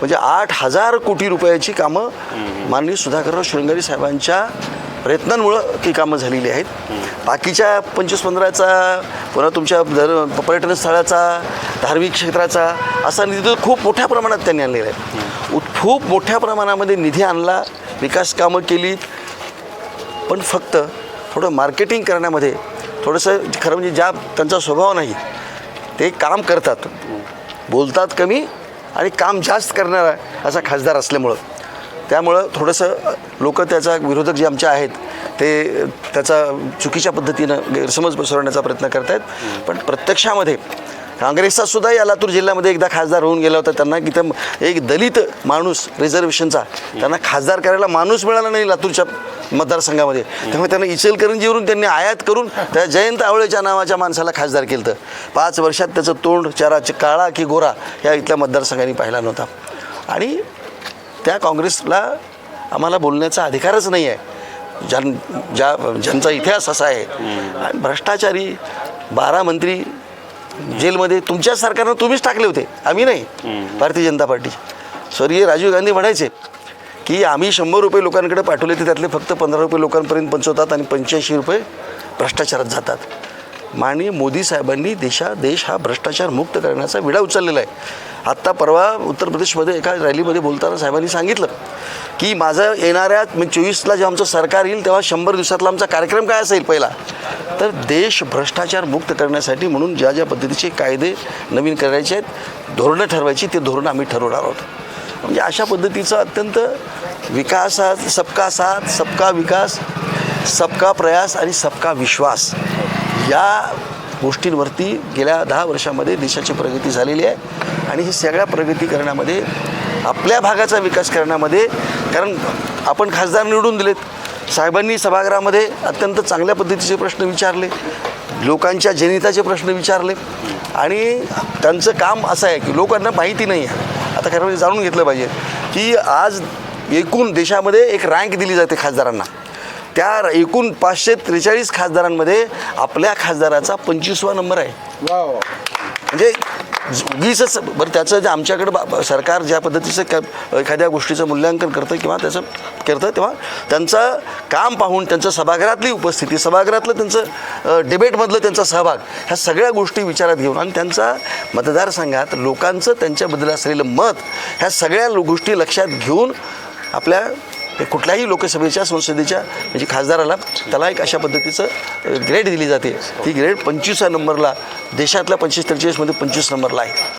म्हणजे आठ हजार कोटी रुपयाची कामं माननीय सुधाकरराव शृंगारी साहेबांच्या प्रयत्नांमुळं ती कामं झालेली आहेत. बाकीच्या पंचवीस पंधराचा पुन्हा तुमच्या धर पर्यटन स्थळाचा धार्मिक क्षेत्राचा असा निधी तर खूप मोठ्या प्रमाणात त्यांनी आणलेला आहे. खूप मोठ्या प्रमाणामध्ये निधी आणला विकास कामं केली पण फक्त थोडं मार्केटिंग करण्यामध्ये थोडंसं खरं म्हणजे ज्या त्यांचा स्वभाव नाही ते काम करतात. बोलतात कमी आणि काम जास्त करणारा असा खासदार असल्यामुळं. त्यामुळं थोडंसं लोक त्याचा विरोधक जे आमचे आहेत ते त्याचा चुकीच्या पद्धतीनं गैरसमज पसरवण्याचा प्रयत्न करत आहेत पण प्रत्यक्षामध्ये काँग्रेसचा सुद्धा या लातूर जिल्ह्यामध्ये एकदा खासदार होऊन गेला होता. त्यांना की एक दलित माणूस रिझर्वेशनचा त्यांना खासदार करायला माणूस मिळाला नाही लातूरच्या मतदारसंघामध्ये. त्यामुळे त्यांना इचलकरंजीवरून त्यांनी आयात करून त्या जयंत आवळेच्या नावाच्या माणसाला खासदार केलं होतं पाच वर्षात त्याचं तोंड चारा काळा की गोरा या इथल्या मतदारसंघांनी पाहिला नव्हता. आणि त्या काँग्रेसला आम्हाला बोलण्याचा अधिकारच नाही आहे. ज्यां ज्या ज्यांचा इतिहास असा आहे. आणि भ्रष्टाचारी बारा मंत्री जेलमध्ये तुमच्या सरकारनं तुम्हीच टाकले होते. आम्ही नाही. भारतीय जनता पार्टी. स्वर्गीय राजीव गांधी म्हणायचे की आम्ही शंभर रुपये लोकांकडे पाठवले ते त्यातले फक्त पंधरा रुपये लोकांपर्यंत पोचवतात आणि पंच्याऐंशी रुपये भ्रष्टाचारात जातात. माननीय मोदी साहेबांनी देशा देश हा भ्रष्टाचार मुक्त करण्याचा विडा उचललेला आहे. आत्ता परवा उत्तर प्रदेशमध्ये एका रॅलीमध्ये बोलताना साहेबांनी सांगितलं की माझं येणाऱ्या म्हणजे चोवीसला जेव्हा आमचं सरकार येईल तेव्हा शंभर दिवसातला आमचा कार्यक्रम काय असेल पहिला? तर देश भ्रष्टाचार मुक्त करण्यासाठी म्हणून ज्या ज्या पद्धतीचे कायदे नवीन करायचे आहेत धोरणं ठरवायची ते धोरणं आम्ही ठरवणार आहोत. म्हणजे अशा पद्धतीचा अत्यंत विकासात सबका साथ सबका विकास सबका प्रयास आणि सबका विश्वास या गोष्टींवरती गेल्या दहा वर्षामध्ये देशाची प्रगती झालेली आहे. आणि ही सगळ्या प्रगती करण्यामध्ये आपल्या भागाचा विकास करण्यामध्ये कारण आपण खासदार निवडून दिलेत. साहेबांनी सभागृहामध्ये अत्यंत चांगल्या पद्धतीचे प्रश्न विचारले. लोकांच्या जनिताचे प्रश्न विचारले. आणि त्यांचं काम असं आहे की लोकांना माहिती नाही आहे. आता खरं म्हणजे जाणून घेतलं पाहिजे की आज एकूण देशामध्ये एक रँक दिली जाते खासदारांना. त्या एकूण पाचशे त्रेचाळीस खासदारांमध्ये आपल्या खासदाराचा पंचवीसवा नंबर आहे. म्हणजे उगीच बरं त्याचं जे आमच्याकडं बा- सरकार ज्या पद्धतीचं क एखाद्या गोष्टीचं मूल्यांकन करतं किंवा त्याचं करतं तेव्हा त्यांचं काम पाहून त्यांचं सभागृहातली उपस्थिती सभागृहातलं त्यांचं डिबेटमधलं त्यांचा सहभाग ह्या सगळ्या गोष्टी विचारात घेऊन आणि त्यांचा मतदारसंघात लोकांचं त्यांच्याबद्दल असलेलं मत ह्या सगळ्या लो- गोष्टी लक्षात घेऊन आपल्या कुठल्याही लोकसभेच्या संसदेच्या म्हणजे खासदाराला त्याला एक अशा पद्धतीचं ग्रेड दिली जाते. ती ग्रेड पंचवीसा नंबरला देशातल्या पंचवीस त्रेचाळीसमध्ये पंचवीस नंबरला आहे.